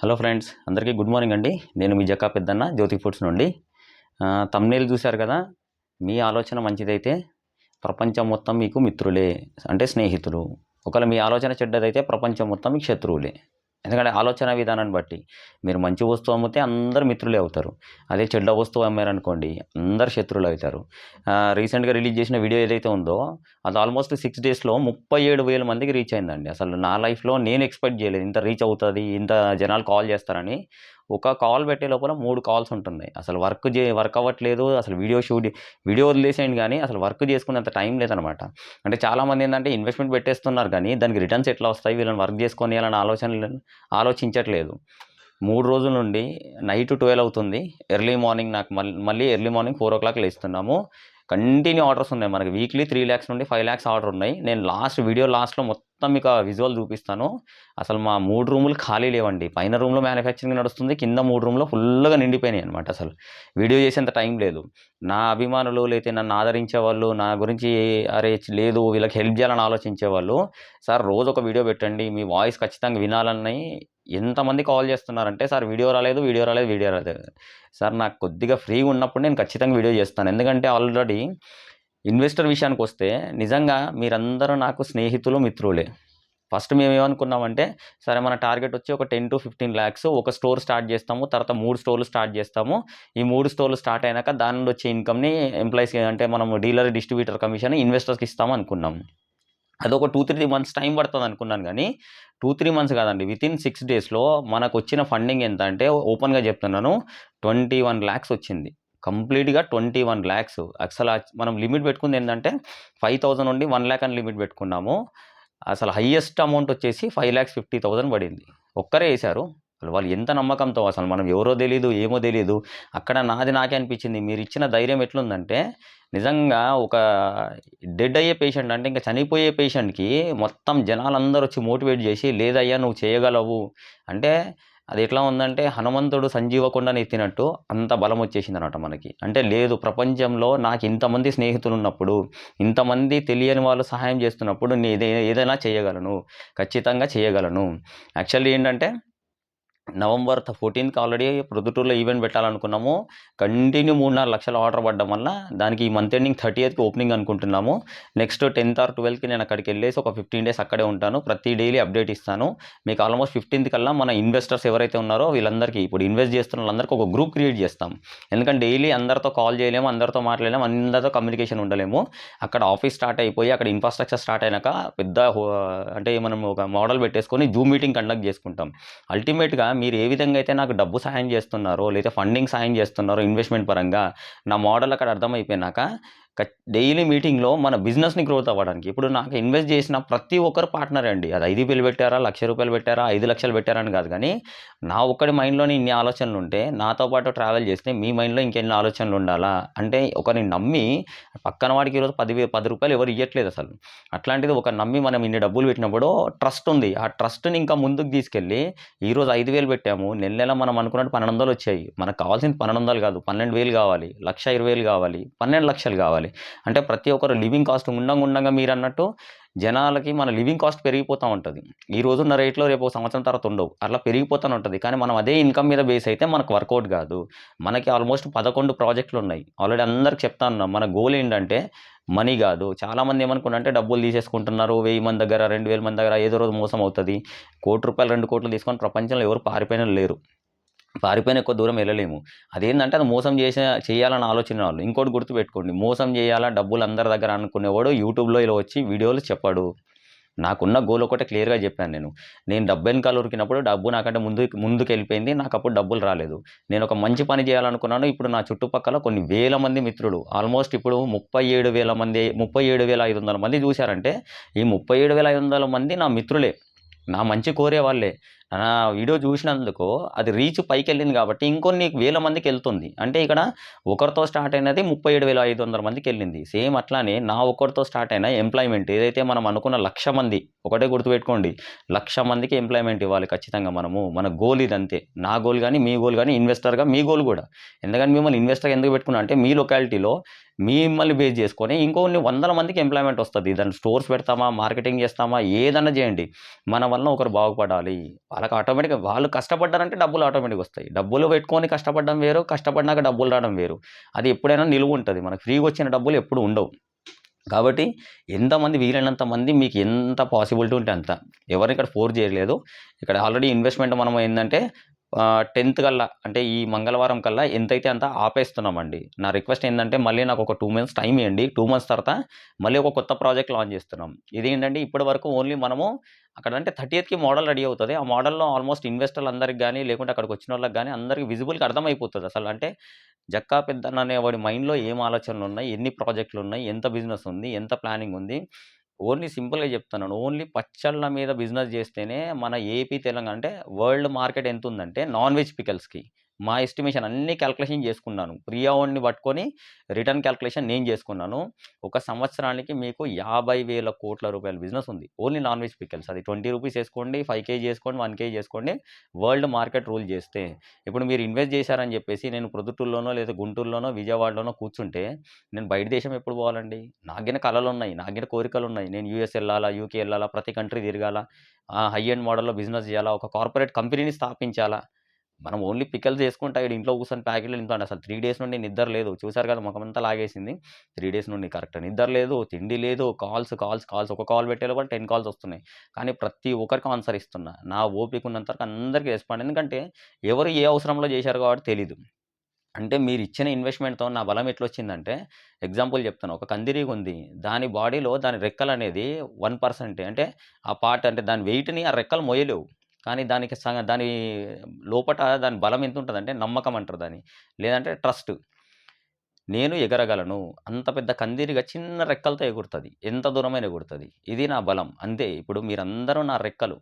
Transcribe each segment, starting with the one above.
Hello friends అందరికీ good morning అండి. నేను మీ జక్కా పెద్దన్న జ్యోతి ఫుడ్స్ నుండి. తమ్నేలు చూశారు కదా మీ ఆలోచన మంచిదైతే ప్రపంచం మొత్తం మీకు మిత్రులే అంటే స్నేహితులు. ఒకవేళ మీ ఆలోచన చెడ్డదైతే ప్రపంచం మొత్తం మీకు శత్రువులే. ఎందుకంటే ఆలోచన విధానాన్ని బట్టి. మీరు మంచి వస్తువు అమ్మితే అందరు మిత్రులే అవుతారు. అదే చెడ్డ వస్తువు అమ్మారనుకోండి అందరు శత్రువులు అవుతారు. రీసెంట్గా రిలీజ్ చేసిన వీడియో ఏదైతే ఉందో అది ఆల్మోస్ట్ సిక్స్ డేస్లో ముప్పై ఏడు వేల మందికి రీచ్ అయిందండి. అసలు నా లైఫ్లో నేను ఎక్స్పెక్ట్ చేయలేదు ఇంత రీచ్ అవుతుంది ఇంత జనాలు కాల్ చేస్తారని. ఒక కాల్ పెట్టే లోపల మూడు కాల్స్ ఉంటున్నాయి. అసలు వర్క్ చే వర్క్ అవ్వట్లేదు అసలు వీడియో షూట్ వీడియో వదిలేసేయండి కానీ అసలు వర్క్ చేసుకునేంత టైం లేదనమాట. అంటే చాలామంది ఏంటంటే ఇన్వెస్ట్మెంట్ పెట్టేస్తున్నారు కానీ దానికి రిటర్న్స్ ఎట్లా వస్తాయి? వీళ్ళని వర్క్ చేసుకొని వెళ్ళని ఆలోచన ఆలోచించట్లేదు. మూడు రోజుల నుండి నైట్ ట్వెల్వ్ అవుతుంది. ఎర్లీ మార్నింగ్ నాకు మళ్ళీ మళ్ళీ early morning four o'clock లేస్తున్నాము. కంటిన్యూ ఆర్డర్స్ ఉన్నాయి మనకి. వీక్లీ త్రీ ల్యాక్స్ నుండి ఫైవ్ ల్యాక్స్ ఆర్డర్ ఉన్నాయి. నేను లాస్ట్ వీడియో లాస్ట్లో మొత్తం మీకు విజువల్ చూపిస్తాను. అసలు మా మూడు రూములు ఖాళీ లేవండి. పైన రూమ్లో మ్యానుఫ్యాక్చరింగ్ నడుస్తుంది. కింద మూడు రూమ్లో ఫుల్గా నిండిపోయినాయి అనమాట అసలు. వీడియో చేసేంత టైం లేదు. నా అభిమానులు లేకపోతే నన్ను ఆదరించే వాళ్ళు నా గురించి అరే లేదు వీళ్ళకి హెల్ప్ చేయాలని ఆలోచించే వాళ్ళు సార్ రోజు ఒక వీడియో పెట్టండి. మీ వాయిస్ ఖచ్చితంగా వినాలని ఎంతమంది కాల్ చేస్తున్నారంటే సార్ వీడియో రాలేదు వీడియో రాలేదు వీడియో రాలేదు. సార్ నాకు కొద్దిగా ఫ్రీగా ఉన్నప్పుడు నేను ఖచ్చితంగా వీడియో చేస్తాను. ఎందుకంటే ఆల్రెడీ ఇన్వెస్టర్ విషయానికి వస్తే నిజంగా మీరందరూ నాకు స్నేహితులు మిత్రులే. ఫస్ట్ మేము ఏమనుకున్నామంటే సరే మన టార్గెట్ వచ్చి ఒక టెన్ టు ఫిఫ్టీన్ ల్యాక్స్ ఒక స్టోర్ స్టార్ట్ చేస్తాము తర్వాత మూడు స్టోర్లు స్టార్ట్ చేస్తాము. ఈ మూడు స్టోర్లు స్టార్ట్ అయినాక దాని నుండి వచ్చే ఇన్కమ్ని ఎంప్లాయీస్కి అంటే మనం డీలర్ డిస్ట్రిబ్యూటర్ కమిషన్ ఇన్వెస్టర్స్కి ఇస్తాము అనుకున్నాం అదొక టూ త్రీ మంత్స్ టైం పడుతుంది అనుకున్నాను కానీ టూ త్రీ మంత్స్ కాదండి. విత్ ఇన్ సిక్స్ డేస్లో మనకు వచ్చిన ఫండింగ్ ఎంత అంటే ఓపెన్గా చెప్తున్నాను ట్వంటీ వన్ ల్యాక్స్ వచ్చింది. కంప్లీట్గా ట్వంటీ వన్ ల్యాక్స్ అసలు మనం లిమిట్ పెట్టుకుంది ఏంటంటే ఫైవ్ థౌజండ్ నుండి వన్ ల్యాక్ అని లిమిట్ పెట్టుకున్నాము. అసలు హయ్యెస్ట్ అమౌంట్ వచ్చేసి ఫైవ్ ల్యాక్స్ ఫిఫ్టీ థౌసండ్ పడింది. ఒక్కరే వేశారు. అసలు వాళ్ళు ఎంత నమ్మకంతో అసలు మనం ఎవరో తెలియదు ఏమో తెలియదు అక్కడ నాది నాకే అనిపించింది. మీరు ఇచ్చిన ధైర్యం ఎట్లుందంటే నిజంగా ఒక డెడ్ అయ్యే పేషెంట్ అంటే ఇంకా చనిపోయే పేషెంట్కి మొత్తం జనాలందరూ వచ్చి మోటివేట్ చేసి లేదయ్యా నువ్వు చేయగలవు. అంటే అది ఎట్లా ఉందంటే హనుమంతుడు సంజీవకుండని ఎత్తినట్టు అంత బలం వచ్చేసింది అనమాట మనకి. అంటే లేదు ప్రపంచంలో నాకు ఇంతమంది స్నేహితులు ఉన్నప్పుడు ఇంతమంది తెలియని వాళ్ళు సహాయం చేస్తున్నప్పుడు నేను ఏదైనా చేయగలను. ఖచ్చితంగా చేయగలను. యాక్చువల్లీ ఏంటంటే నవంబర్ ఫోర్టీన్త్కి ఆల్రెడీ ప్రొద్దుటూరులో ఈవెంట్ పెట్టాలనుకున్నాము. కంటిన్యూ మూడున్నర లక్షలు లక్షల ఆర్డర్ పడ్డం వల్ల దానికి ఈ మంత్ ఎండింగ్ థర్టీ ఎయిత్కి ఓపెనింగ్ అనుకుంటున్నాము. నెక్స్ట్ టెన్త్ ఆర్ ట్వెల్త్కి నేను అక్కడికి వెళ్ళేసి ఒక ఫిఫ్టీన్ డేస్ అక్కడే ఉంటాను. ప్రతి డైలీ అప్డేట్ ఇస్తాను. మీకు ఆల్మోస్ట్ ఫిఫ్టీన్త్ కల్లా మన ఇన్వెస్టర్స్ ఎవరైతే ఉన్నారో వీళ్ళందరికీ ఇప్పుడు ఇన్వెస్ట్ చేస్తున్న వాళ్ళందరికీ ఒక గ్రూప్ క్రియేట్ చేస్తాం. ఎందుకంటే డైలీ అందరితో కాల్ చేయలేము అందరితో మాట్లాడలేము అందరితో కమ్యూనికేషన్ ఉండలేము. అక్కడ ఆఫీస్ స్టార్ట్ అయిపోయి అక్కడ ఇన్ఫ్రాస్ట్రక్చర్ స్టార్ట్ అయినాక పెద్ద హో- అంటే మనం ఒక మోడల్ పెట్టేసుకొని జూమ్ మీటింగ్ కండక్ట్ చేసుకుంటాం. అల్టిమేట్గా మీరు ఏ విధంగా అయితే నాకు డబ్బు సహాయం చేస్తున్నారో లేదా ఫండింగ్ సహాయం చేస్తున్నారో ఇన్వెస్ట్మెంట్ పరంగా నా మోడల్ అక్కడ అర్థమైపోయినాక డైలీ మీటింగ్లో మన బిజినెస్ని గ్రోత్ అవ్వడానికి ఇప్పుడు నాకు ఇన్వెస్ట్ చేసిన ప్రతి ఒక్కరు పార్ట్నర్ అండి. అది ఐదు వేలు పెట్టారా లక్ష రూపాయలు పెట్టారా ఐదు లక్షలు పెట్టారా అని కాదు కానీ నా ఒక్కడి మైండ్లోని ఇన్ని ఆలోచనలు ఉంటే నాతో పాటు ట్రావెల్ చేస్తే మీ మైండ్లో ఇంకెన్ని ఆలోచనలు ఉండాలా? అంటే ఒకరిని నమ్మి పక్కన వాడికి ఈరోజు పది వే- పది రూపాయలు ఎవరు ఇవ్వట్లేదు అసలు. అట్లాంటిది ఒక నమ్మి మనం ఇన్ని డబ్బులు పెట్టినప్పుడు ట్రస్ట్ ఉంది. ఆ ట్రస్ట్ని ఇంకా ముందుకు తీసుకెళ్ళి ఈరోజు ఐదు వేలు పెట్టాము నెల నెల మనం అనుకున్నట్టు పన్నెండు వందలు వచ్చాయి. మనకు కావాల్సింది పన్నెండు వందలు కాదు పన్నెండు వేలు కావాలి లక్ష ఇరవై వేలు కావాలి పన్నెండు లక్షలు కావాలి. అంటే ప్రతి ఒక్కరు లివింగ్ కాస్ట్ ఉండంగా ఉండంగా మీరు అన్నట్టు జనాలకి మన లివింగ్ కాస్ట్ పెరిగిపోతూ ఉంటుంది. ఈ రోజు ఉన్న రేట్లో రేపు ఒక సంవత్సరం తర్వాత ఉండవు. అట్లా పెరిగిపోతూనే ఉంటుంది. కానీ మనం అదే ఇన్కమ్ మీద బేస్ అయితే మనకు వర్కౌట్ కాదు. మనకి ఆల్మోస్ట్ పదకొండు ప్రాజెక్టులు ఉన్నాయి. ఆల్రెడీ అందరికి చెప్తా ఉన్నాం మన గోల్ ఏంటంటే మనీ కాదు. చాలామంది ఏమనుకుంటే డబ్బులు తీసేసుకుంటున్నారు వెయ్యి మంది దగ్గర రెండు వేల మంది దగ్గర ఏదో రోజు మోసం అవుతుంది. కోటి రూపాయలు రెండు కోట్లు తీసుకొని ప్రపంచంలో ఎవరు పారిపోయిన లేరు. పారిపోయిన ఎక్కువ దూరం వెళ్ళలేము. అదేంటంటే అది మోసం చేసే చేయాలని ఆలోచన వాళ్ళు. ఇంకోటి గుర్తుపెట్టుకోండి. మోసం చేయాలా? డబ్బులు అందరి దగ్గర అనుకునేవాడు యూట్యూబ్లో ఇలా వచ్చి వీడియోలు చెప్పాడు. నాకున్న గోల్ ఒకటే క్లియర్గా చెప్పాను నేను. నేను డబ్బు వెనకాల ఉరికినప్పుడు డబ్బు నాకంటే ముందు ముందుకు వెళ్ళిపోయింది నాకు అప్పుడు డబ్బులు రాలేదు. నేను ఒక మంచి పని చేయాలనుకున్నాను. ఇప్పుడు నా చుట్టుపక్కల కొన్ని వేల మంది మిత్రులు ఆల్మోస్ట్ ఇప్పుడు ముప్పై ఏడు వేల మంది ముప్పై ఏడు వేల ఐదు వందల మంది చూశారంటే ఈ ముప్పై ఏడు వేల ఐదు వందల మంది నా మిత్రులే. నా మంచి కోరే వాళ్ళే. నా వీడియో చూసినందుకు అది రీచ్ పైకి వెళ్ళింది కాబట్టి ఇంకొన్ని వేల మందికి వెళ్తుంది అంటే ఇక్కడ ఒకరితో స్టార్ట్ అయినది ముప్పై ఏడు వేల ఐదు వందల మందికి వెళ్ళింది సేమ్ అట్లానే నా ఒకరితో స్టార్ట్ అయిన ఎంప్లాయ్మెంట్ ఏదైతే మనం అనుకున్న లక్ష మంది ఒకటే గుర్తుపెట్టుకోండి లక్ష మందికి ఎంప్లాయ్మెంట్ ఇవ్వాలి ఖచ్చితంగా మనము. మన గోల్ ఇదంతే. నా గోల్ కానీ మీ గోల్ కానీ ఇన్వెస్టర్గా మీ గోల్ కూడా. ఎందుకంటే మిమ్మల్ని ఇన్వెస్టర్ ఎందుకు పెట్టుకున్నా అంటే మీ లొకాలిటీలో మిమ్మల్ని బేస్ చేసుకొని ఇంకొన్ని వందల మందికి ఎంప్లాయ్మెంట్ వస్తుంది. దాన్ని స్టోర్స్ పెడతామా మార్కెటింగ్ చేస్తామా ఏదన్నా చేయండి. మన వల్ల ఒకరు బాగుపడాలి. వాళ్ళకి ఆటోమేటిక్‌గా వాళ్ళు కష్టపడ్డారంటే డబ్బులు ఆటోమేటిక్‌గా వస్తాయి. డబ్బులు పెట్టుకొని కష్టపడడం వేరు, కష్టపడినాక డబ్బులు రావడం వేరు. అది ఎప్పుడైనా నిలువుంటది. మనకు ఫ్రీగా వచ్చిన డబ్బులు ఎప్పుడు ఉండవు. కాబట్టి ఎంతమంది వీలైనంత మంది మీకు ఎంత పాసిబిలిటీ ఉంటే అంత. ఎవరిని ఇక్కడ ఫోర్స్ చేయలేదు. ఇక్కడ ఆల్రెడీ ఇన్వెస్ట్‌మెంట్ మనం ఏంటంటే టెన్త్ కల్లా అంటే ఈ మంగళవారం కల్లా ఎంతైతే అంత ఆపేస్తున్నామండి. నా రిక్వెస్ట్ ఏంటంటే మళ్ళీ నాకు ఒక టూ మంత్స్ టైం ఇవ్వండి టూ మంత్స్ తర్వాత మళ్ళీ ఒక కొత్త ప్రాజెక్ట్ లాంచ్ చేస్తున్నాం. ఇదేంటంటే ఇప్పటి వరకు ఓన్లీ మనము అక్కడ అంటే 30థ్‌కి మోడల్ రెడీ అవుతుంది ఆ మోడల్‌లో ఆల్మోస్ట్ ఇన్వెస్టర్లందరికి కానీ లేకుంటే అక్కడికి వచ్చిన వాళ్ళకి కానీ అందరికి విజిబుల్‌గా అర్థమైపోతుంది అసలు. అంటే జక్కా పెద్ద అనేవాడి మైండ్‌లో ఏం ఆలోచనలు ఉన్నాయి ఎన్ని ప్రాజెక్టులున్నాయి, ఎంత బిజినెస్ ఉంది, ఎంత ప్లానింగ్ ఉంది. ఓన్లీ సింపుల్‌గా చెప్తున్నాను. ఓన్లీ పచ్చళ్ళ మీద బిజినెస్ చేస్తేనే మన ఏపీ, తెలంగాణ అంటే వరల్డ్ మార్కెట్ ఎంతుందంటే నాన్ వెజ్ పికల్స్‌కి మా ఎస్టిమేషన్ అన్ని క్యాల్కులేషన్ చేసుకున్నాను. ప్రియావోడ్ని పట్టుకొని రిటర్న్ క్యాల్కులేషన్ నేను చేసుకున్నాను. ఒక సంవత్సరానికి మీకు యాభై వేల కోట్ల రూపాయల బిజినెస్ ఉంది. Only non veg pickles. అది 20 రూపీస్ వేసుకోండి ఫైవ్ కేజీ చేసుకోండి వన్ కేజీ చేసుకోండి వరల్డ్ మార్కెట్ రూల్ చేస్తే. ఇప్పుడు మీరు ఇన్వెస్ట్ చేశారని చెప్పేసి నేను ప్రొద్దుటూరులోనో, లేదా గుంటూరులోనో, విజయవాడలోనో కూర్చుంటే నేను బయట దేశం ఎప్పుడు పోవాలండి? నాగిన కళలు ఉన్నాయి నాగిన కోరికలు ఉన్నాయి నేను యూఎస్ వెళ్ళాలా యూకే వెళ్ళాలా ప్రతి కంట్రీ తిరగాల. హై ఎండ్ మోడల్‌లో బిజినెస్ చేయాలా, ఒక కార్పొరేట్ కంపెనీని స్థాపించాలా. మనం ఓన్లీ పికల్స్ చేసుకుంటా ఈడ ఇంట్లో కూర్చొని ప్యాకెట్లు తింటాండి. అసలు త్రీ డేస్ నుండి నిద్ర లేదు. చూసారు కదా ముఖమంతా లాగేసింది. త్రీ డేస్ నుండి కరెక్ట్ నిద్ర లేదు, తిండి లేదు, కాల్స్, కాల్స్, కాల్స్ ఒక కాల్ పెట్టే లోపల 10 కాల్స్ వస్తున్నాయి. కానీ ప్రతి ఒక్కరికి ఆన్సర్ ఇస్తున్నా. నా ఓపిక ఉన్నంత వరకు అందరికీ రెస్పాండ్ ఎందుకంటే ఎవరు ఏ అవసరంలో చేశారు కాబట్టి తెలీదు. అంటే మీరు ఇచ్చిన ఇన్వెస్ట్‌మెంట్‌తో నా బలం ఎట్లొచ్చిందంటే ఎగ్జాంపుల్ చెప్తాను. ఒక కందిరీగ ఉంది. దాని బాడీలో దాని రెక్కలు అనేది వన్ పర్సెంటే అంటే ఆ పార్ట్ అంటే దాని వెయిట్‌ని ఆ రెక్కలు మోయలేవు. కానీ దానికి సగం దాని లోపట దాని బలం ఎంత ఉంటుందంటే నమ్మకం అంటారు దాన్ని. లేదంటే ట్రస్ట్. నేను ఎగరగలను. అంత పెద్ద కందిరిగా చిన్న రెక్కలతో ఎగురుతుంది ఎంత దూరమైన ఎగురుతుంది ఇది నా బలం. అంతే. ఇప్పుడు మీరందరూ నా రెక్కలు.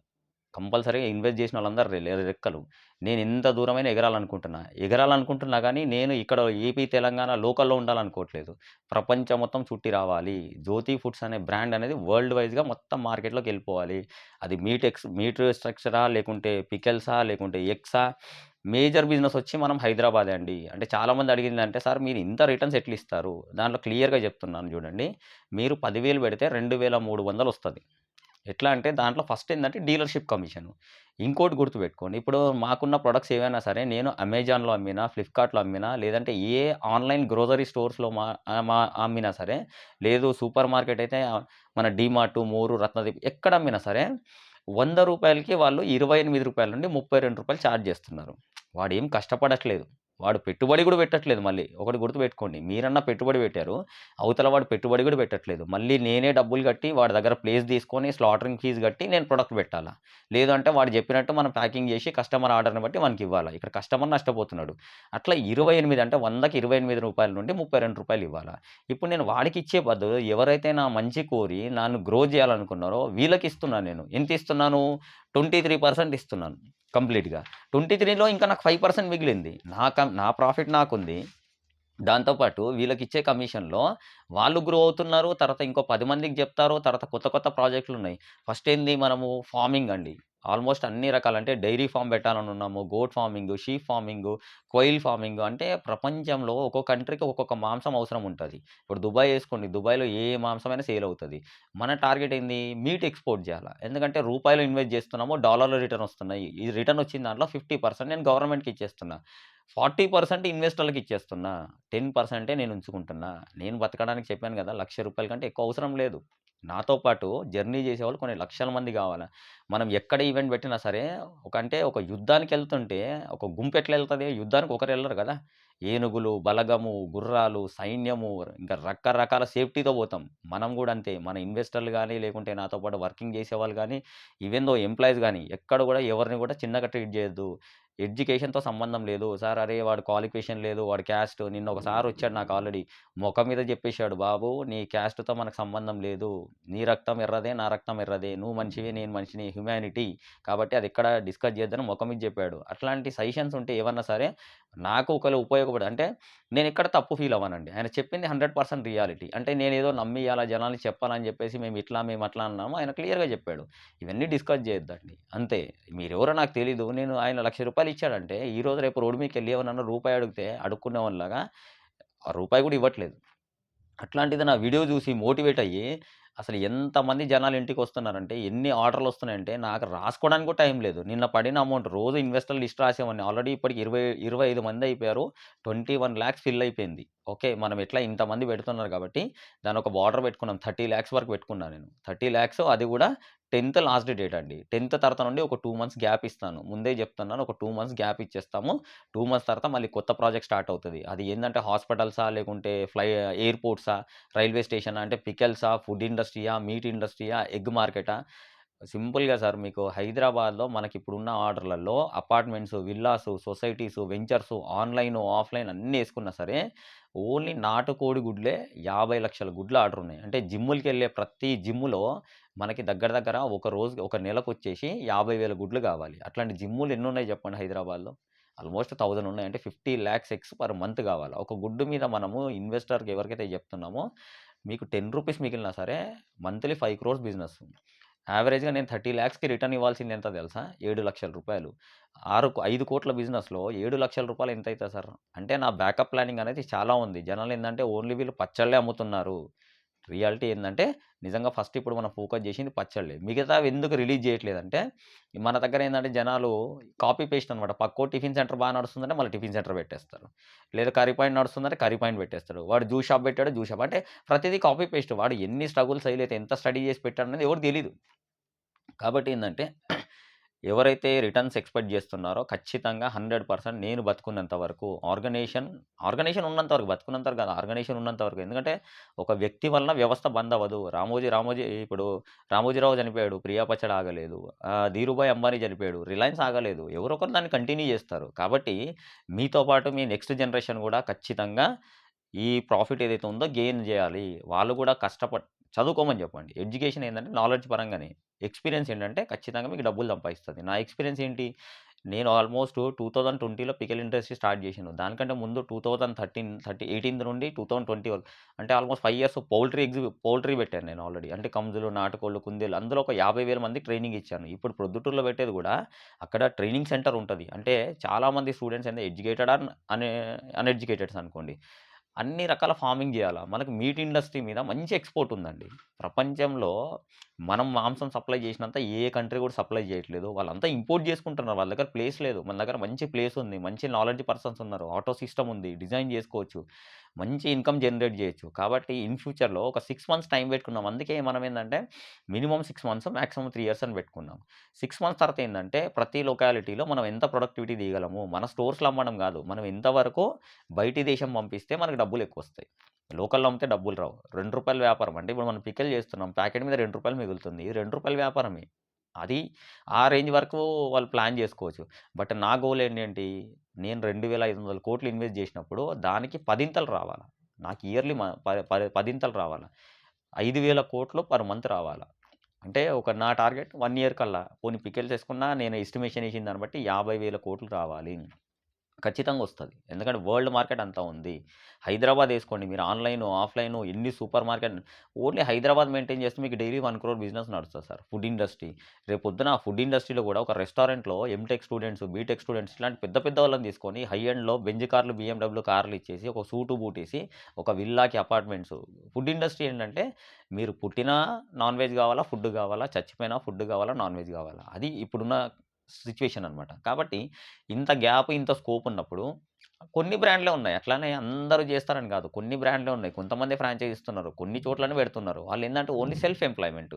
కంపల్సరీగా ఇన్వెస్ట్ చేసిన వాళ్ళందరూ రెక్కలు. నేను ఎంత దూరమైనా ఎగరాలనుకుంటున్నా. ఎగరాలనుకుంటున్నా కానీ నేను ఇక్కడ ఏపీ, తెలంగాణ లోకల్‌లో ఉండాలనుకోవట్లేదు. ప్రపంచం మొత్తం చుట్టి రావాలి. జ్యోతి ఫుడ్స్ అనే బ్రాండ్ అనేది వరల్డ్ వైజ్గా మొత్తం మార్కెట్‌లోకి వెళ్ళిపోవాలి అది మీట్ ఎక్స్ మీట్ స్ట్రక్చరా, లేకుంటే పికెల్సా లేకుంటే ఎక్సా మేజర్ బిజినెస్ వచ్చి మనం హైదరాబాదే అండి. అంటే చాలామంది అడిగిందంటే సార్ మీరు ఇంత రిటర్న్స్ ఎట్లు ఇస్తారు? దాంట్లో క్లియర్‌గా చెప్తున్నాను చూడండి. మీరు పదివేలు పెడితే రెండు వేల మూడు వందలు వస్తుంది ఎట్లా అంటే దాంట్లో ఫస్ట్ ఏంటంటే డీలర్‌షిప్ కమిషన్. ఇంకోటి గుర్తుపెట్టుకోండి. ఇప్పుడు మాకున్న ప్రొడక్ట్స్ ఏవైనా సరే నేను అమెజాన్‌లో అమ్మినా, ఫ్లిప్‌కార్ట్‌లో అమ్మినా, లేదంటే ఏ ఆన్‌లైన్ గ్రోసరీ స్టోర్స్‌లో మా మా అమ్మినా సరే, లేదు సూపర్ మార్కెట్ అయితే మన డీమార్ట్, మూరు రత్నదీప్ ఎక్కడ అమ్మినా సరే వంద రూపాయలకి వాళ్ళు ఇరవై ఎనిమిది రూపాయల నుండి ముప్పై రెండు రూపాయలు ఛార్జ్ చేస్తున్నారు. వాడేం కష్టపడట్లేదు. వాడు పెట్టుబడి కూడా పెట్టట్లేదు మళ్ళీ. ఒకటి గుర్తుపెట్టుకోండి. మీరన్నా పెట్టుబడి పెట్టారు. అవతల వాడు పెట్టుబడి కూడా పెట్టట్లేదు. మళ్ళీ నేనే డబ్బులు కట్టి వాడి దగ్గర ప్లేస్ తీసుకొని స్లాటరింగ్ ఫీజు కట్టి నేను ప్రొడక్ట్ పెట్టాలా. లేదంటే వాడు చెప్పినట్టు మనం ప్యాకింగ్ చేసి కస్టమర్ ఆర్డర్‌ని బట్టి మనకి ఇవ్వాలా. ఇక్కడ కస్టమర్ నష్టపోతున్నాడు. అట్లా 28 అంటే వందకి ఇరవై ఎనిమిది రూపాయల నుండి ముప్పై రెండు రూపాయలు ఇవ్వాలా. ఇప్పుడు నేను వాడికి ఇచ్చే బదులు ఎవరైతే నా మంచి కోరి నన్ను గ్రో చేయాలనుకున్నారో వీళ్ళకి ఇస్తున్నాను నేను. ఎంత ఇస్తున్నాను? 23% ఇస్తున్నాను కంప్లీట్‌గా. 23లో ఇంకా నాకు ఫైవ్ పర్సెంట్ మిగిలింది. నా నా ప్రాఫిట్ నాకుంది. దాంతోపాటు వీళ్ళకి ఇచ్చే కమిషన్‌లో వాళ్ళు గ్రో అవుతున్నారు. తర్వాత ఇంకో పది మందికి చెప్తారు. తర్వాత కొత్త కొత్త ప్రాజెక్టులు ఉన్నాయి ఫస్ట్ ఏంది మనము ఫార్మింగ్ అండి. ఆల్మోస్ట్ అన్ని రకాలు అంటే డైరీ ఫార్మ్ పెట్టాలని ఉన్నాము. Goat farming, sheep farming, quail farming అంటే ప్రపంచంలో ఒక్కొక్క కంట్రీకి ఒక్కొక్క మాంసం అవసరం ఉంటుంది ఇప్పుడు దుబాయ్ వేసుకోండి దుబాయ్‌లో ఏ మాంసమైనా సేల్ అవుతుంది మన టార్గెట్ ఏంది? మీట్ ఎక్స్‌పోర్ట్ చేయాలా. ఎందుకంటే రూపాయిలో ఇన్వెస్ట్ చేస్తున్నాము. డాలర్‌లో రిటర్న్ వస్తున్నాయి. ఈ రిటర్న్ వచ్చిన దాంట్లో 50% నేను గవర్నమెంట్‌కి ఇచ్చేస్తున్నా. ఫార్టీ పర్సెంట్ ఇన్వెస్టర్లకు ఇచ్చేస్తున్నా. టెన్ పర్సెంటే నేను ఉంచుకుంటున్నా. నేను బతకడానికి చెప్పాను కదా! లక్ష రూపాయల కంటే ఎక్కువ అవసరం లేదు. నాతో పాటు జర్నీ చేసేవాళ్ళు కొన్ని లక్షల మంది కావాలి మనం ఎక్కడ ఈవెంట్ పెట్టినా సరే ఒక అంటే ఒక యుద్ధానికెళ్తుంటే ఒక గుంపు ఎట్లా వెళ్తుంది యుద్ధానికి ఒకరు వెళ్ళరు కదా! ఏనుగులు, బలగము, గుర్రాలు, సైన్యము ఇంకా రకరకాల సేఫ్టీతో పోతాం. మనం కూడా అంతే. మన ఇన్వెస్టర్‌లు కానీ లేకుంటే నాతో పాటు వర్కింగ్ చేసేవాళ్ళు కానీ ఈవెన్ దో ఎంప్లాయీస్ కానీ ఎక్కడ కూడా ఎవరిని కూడా చిన్నగా ట్రీట్ చేయొద్దు. ఎడ్యుకేషన్‌తో సంబంధం లేదు. సార్ అరే వాడు క్వాలిఫికేషన్ లేదు. వాడి క్యాస్ట్ నిన్న ఒకసారి వచ్చాడు నాకు ఆల్రెడీ. మొఖం మీద చెప్పేశాడు బాబు నీ క్యాస్ట్‌తో మనకు సంబంధం లేదు. నీ రక్తం ఎర్రదే, నా రక్తం ఎర్రదే. నువ్వు మనిషివి, నేను మనిషిని. హ్యుమానిటీ. కాబట్టి అది ఎక్కడ డిస్కస్ చేద్దని మొఖం మీద చెప్పాడు. అట్లాంటి సజెషన్స్ ఉంటే ఏమన్నా సరే నాకు ఒకవేళ ఉపయోగపడ అంటే నేను ఎక్కడ తప్పు ఫీల్ అవ్వనండి. ఆయన చెప్పింది 100% రియాలిటీ. అంటే నేను ఏదో నమ్మి అలా జనాలు చెప్పాలని చెప్పేసి మేము ఇట్లా, మేము అట్లా అన్నాము. ఆయన క్లియర్‌గా చెప్పాడు. ఇవన్నీ డిస్కస్ చేయొద్దండి. అంతే. మీరెవరో నాకు తెలీదు. నేను ఆయన లక్ష రూపాయలు రూపాయలు ఇచ్చాడంటే ఈరోజు రేపు రోడ్డు మీకు వెళ్ళి ఏమన్నా రూపాయి అడిగితే అడుక్కునేవాడిలాగా ఆ రూపాయి కూడా ఇవ్వట్లేదు. అట్లాంటిది నా వీడియో చూసి మోటివేట్ అయ్యి అసలు ఎంతమంది జనాలు ఇంటికి వస్తున్నారంటే ఎన్ని ఆర్డర్లు వస్తున్నాయంటే నాకు రాసుకోవడానికి కూడా టైం లేదు. నిన్న పడిన అమౌంట్ రోజు ఇన్వెస్టర్ లిస్ట్ రాసేవాడిని. ఆల్రెడీ ఇప్పటికి ఇరవై ఇరవై ఐదు మంది అయిపోయారు. ట్వంటీ వన్ ల్యాక్స్ ఫిల్ అయిపోయింది. ఓకే మనం ఎట్లా ఇంతమంది పెడుతున్నారు కాబట్టి దాని ఒక బార్డర్ పెట్టుకున్నాం. థర్టీ ల్యాక్స్ వరకు పెట్టుకున్నాను నేను. థర్టీ ల్యాక్స్ అది కూడా టెన్త్ లాస్ట్ డేట్ అండి. టెన్త్ తర్వాత నుండి ఒక టూ మంత్స్ గ్యాప్ ఇస్తాను. ముందే చెప్తున్నాను ఒక టూ మంత్స్ గ్యాప్ ఇచ్చేస్తాము. టూ మంత్స్ తర్వాత మళ్ళీ కొత్త ప్రాజెక్ట్ స్టార్ట్ అవుతుంది. అది ఏంటంటే హాస్పిటల్సా లేకుంటే ఫ్లై ఎయిర్పోర్ట్సా రైల్వే స్టేషన్ అంటే పికెల్సా ఫుడ్ ఇండస్ట్రీయా మీట్ ఇండస్ట్రీయా ఎగ్ మార్కెటా? సింపుల్గా సార్ మీకు హైదరాబాద్లో మనకి ఇప్పుడున్న ఆర్డర్లలో apartments villas societies ventures online offline అన్నీ వేసుకున్నా సరే ఓన్లీ నాటుకోడి గుడ్లే యాభై లక్షల గుడ్లు ఆర్డర్ ఉన్నాయి అంటే జిమ్ములకి వెళ్ళే ప్రతి జిమ్ములో మనకి దగ్గర దగ్గర ఒక రోజు ఒక నెలకు వచ్చేసి యాభై వేల గుడ్లు కావాలి. అట్లాంటి జిమ్ములు ఎన్ని ఉన్నాయి చెప్పండి హైదరాబాద్లో? ఆల్మోస్ట్ థౌజండ్ ఉన్నాయి. అంటే fifty lakhs eggs per month కావాలి. ఒక గుడ్డు మీద మనము ఇన్వెస్టర్కి ఎవరికైతే చెప్తున్నామో మీకు టెన్ రూపీస్ మిగిలినా సరే మంత్లీ ఫైవ్ క్రోర్స్ బిజినెస్. యావరేజ్గా నేను థర్టీ ల్యాక్స్కి రిటర్న్ ఇవ్వాల్సింది ఎంత తెలుసా? ఏడు లక్షల రూపాయలు. ఆరు ఐదు కోట్ల బిజినెస్లో ఏడు లక్షల రూపాయలు ఎంత అవుతుంది సార్? అంటే నా బ్యాకప్ ప్లానింగ్ అనేది చాలా ఉంది. జనాలు ఏంటంటే ఓన్లీ వీళ్ళు పచ్చళ్ళే అమ్ముతున్నారు. రియాలిటీ ఏంటంటే నిజంగా ఫస్ట్ ఇప్పుడు మనం ఫోకస్ చేసింది పచ్చళ్ళే. మిగతా ఎందుకు రిలీజ్ చేయట్లేదంటే మన దగ్గర ఏంటంటే జనాలు కాపీ పేస్ట్ అనమాట పక్కో టిఫిన్ సెంటర్ బాగా నడుస్తుందంటే మళ్ళీ టిఫిన్ సెంటర్ పెట్టేస్తారు. లేదా కర్రీ పాయింట్ నడుస్తుందంటే కర్రీ పాయింట్ పెట్టేస్తారు. వాడు జ్యూస్ షాప్ పెట్టాడు జ్యూస్ షాప్. అంటే ప్రతిదీ కాపీ పేస్ట్. వాడు ఎన్ని స్ట్రగుల్స్ అయితే ఎంత స్టడీ చేసి పెట్టాడు అనేది ఎవరు తెలియదు కాబట్టి ఏంటంటే ఎవరైతే రిటర్న్స్ ఎక్స్పెక్ట్ చేస్తున్నారో ఖచ్చితంగా హండ్రెడ్ పర్సెంట్ నేను బతుకున్నంత వరకు ఆర్గనైజేషన్ ఆర్గనైజేషన్ ఉన్నంత వరకు బతుకున్నంత వరకు కాదు ఆర్గనైజేషన్ ఉన్నంత వరకు. ఎందుకంటే ఒక వ్యక్తి వలన వ్యవస్థ బంద్ అవ్వదు. రామోజీ రామోజీ ఇప్పుడు రామోజీరావు చనిపోయాడు ప్రియాపచ్చడ ఆగలేదు ధీరుభాయ్ అంబానీ చనిపోయాడు రిలయన్స్ ఆగలేదు. ఎవరొకరు దాన్ని కంటిన్యూ చేస్తారు. కాబట్టి మీతో పాటు మీ నెక్స్ట్ జనరేషన్ కూడా ఖచ్చితంగా ఈ ప్రాఫిట్ ఏదైతే ఉందో గెయిన్ చేయాలి. వాళ్ళు కూడా కష్టపడి చదువుకోమని చెప్పండి. ఎడ్యుకేషన్ ఏంటంటే నాలెడ్జ్ పరంగానే. ఎక్స్పీరియన్స్ ఏంటంటే ఖచ్చితంగా మీకు డబ్బులు సంపాదిస్తుంది. నా ఎక్స్పీరియన్స్ ఏంటి? నేను ఆల్మోస్ట్ టూ థౌజండ్ ట్వంటీలో పికల్ ఇండస్ట్రీ స్టార్ట్ చేశాను దానికంటే ముందు two thousand thirteen thirty eighteen నుండి టూ థౌజండ్ ట్వంటీ వరకు అంటే ఆల్మోస్ట్ ఫైవ్ ఇయర్స్ పౌల్ట్రీ ఎగ్జి పౌల్ట్రీ పెట్టాను నేను ఆల్రెడీ. అంటే కంజులు నాటుకోళ్ళు కుందేలు అందులో ఒక యాభై వేల మంది ట్రైనింగ్ ఇచ్చాను. ఇప్పుడు ప్రొద్దుటూరులో పెట్టేది కూడా అక్కడ ట్రైనింగ్ సెంటర్ ఉంటుంది. అంటే చాలామంది స్టూడెంట్స్ అయితే ఎడ్యుకేటెడ్ అన్ అనే అన్ఎడ్యుకేటెడ్స్ అనుకోండి. అన్ని రకాల ఫార్మింగ్ చేయాలా? మనకు మీట్ ఇండస్ట్రీ మీద మంచి ఎక్స్పోర్ట్ ఉందండి. ప్రపంచంలో మనం మాంసం సప్లై చేసినంత ఏ కంట్రీ కూడా సప్లై చేయట్లేదు. వాళ్ళంతా ఇంపోర్ట్ చేసుకుంటున్నారు. వాళ్ళ దగ్గర ప్లేస్ లేదు. మన దగ్గర మంచి ప్లేస్ ఉంది. మంచి నాలెడ్జ్ పర్సన్స్ ఉన్నారు. ఆటో సిస్టమ్ ఉంది. డిజైన్ చేసుకోవచ్చు. మంచి ఇన్కమ్ జనరేట్ చేయొచ్చు. కాబట్టి ఇన్ ఫ్యూచర్లో ఒక సిక్స్ మంత్స్ టైం పెట్టుకున్నాం. అందుకే మనం ఏంటంటే minimum six months maximum three years అని పెట్టుకున్నాం. సిక్స్ మంత్స్ తర్వాత ఏంటంటే ప్రతి లొకాలిటీలో మనం ఎంత ప్రొడక్టివిటీ తీయగలము మన స్టోర్స్లో అమ్మడం కాదు. మనం ఎంతవరకు బయటి దేశం పంపిస్తే మనకు డబ్బులు ఎక్కువ వస్తాయి. లోకల్లో అమ్మితే డబ్బులు రావు. రెండు రూపాయల వ్యాపారం అంటే ఇప్పుడు మనం పికల్ చేస్తున్నాం ప్యాకెట్ మీద రెండు రూపాయలు మిగులుతుంది. రెండు రూపాయల వ్యాపారమే. అది ఆ రేంజ్ వరకు వాళ్ళు ప్లాన్ చేసుకోవచ్చు. బట్ నా గోల్ ఏంటంటే నేను రెండు వేల ఐదు వందల కోట్లు ఇన్వెస్ట్ చేసినప్పుడు దానికి పదింతలు రావాలి. నాకు ఇయర్లీ పదింతలు రావాలి. ఐదు వేల కోట్లు పర్ మంత్ రావాలి. అంటే ఒక నా టార్గెట్ వన్ ఇయర్ కల్లా. పోనీ పికెల్ చేసుకున్నా నేను ఎస్టిమేషన్ వేసిన దాన్ని బట్టి యాభై వేల కోట్లు రావాలి. ఖచ్చితంగా వస్తుంది ఎందుకంటే వరల్డ్ మార్కెట్ అంతా ఉంది. హైదరాబాద్ వేసుకోండి మీరు ఆన్లైన్ ఆఫ్లైన్ ఎన్ని super market only Hyderabad maintain చేస్తే మీకు డైలీ వన్ క్రోర్ బిజినెస్ నడుస్తుంది సార్. Food industry. రేపు పొద్దున ఫుడ్ ఇండస్ట్రీలో కూడా ఒక రెస్టారెంట్లో ఎంటెక్ స్టూడెంట్స్ బీటెక్ స్టూడెంట్స్ ఇలాంటి పెద్ద పెద్ద వాళ్ళని తీసుకొని హై ఎండ్లో బెంజ్ కార్లు బీఎండబ్ల్యూ కార్లు ఇచ్చేసి ఒక సూటు బూటేసి ఒక విల్లాకి అపార్ట్మెంట్స్. ఫుడ్ ఇండస్ట్రీ ఏంటంటే మీరు పుట్టినా నాన్ వెజ్ కావాలా ఫుడ్ కావాలా చచ్చిపోయినా ఫుడ్ కావాలా నాన్ వెజ్ కావాలా. అది ఇప్పుడున్న సిచ్యువేషన్ అనమాట కాబట్టి ఇంత గ్యాప్ ఇంత స్కోప్ ఉన్నప్పుడు కొన్ని బ్రాండ్లే ఉన్నాయి. అట్లానే అందరూ చేస్తారని కాదు. కొన్ని బ్రాండ్లే ఉన్నాయి. కొంతమంది ఫ్రాంచైజ్ ఇస్తున్నారు కొన్ని చోట్లనే పెడుతున్నారు. వాళ్ళు ఏంటంటే only self employment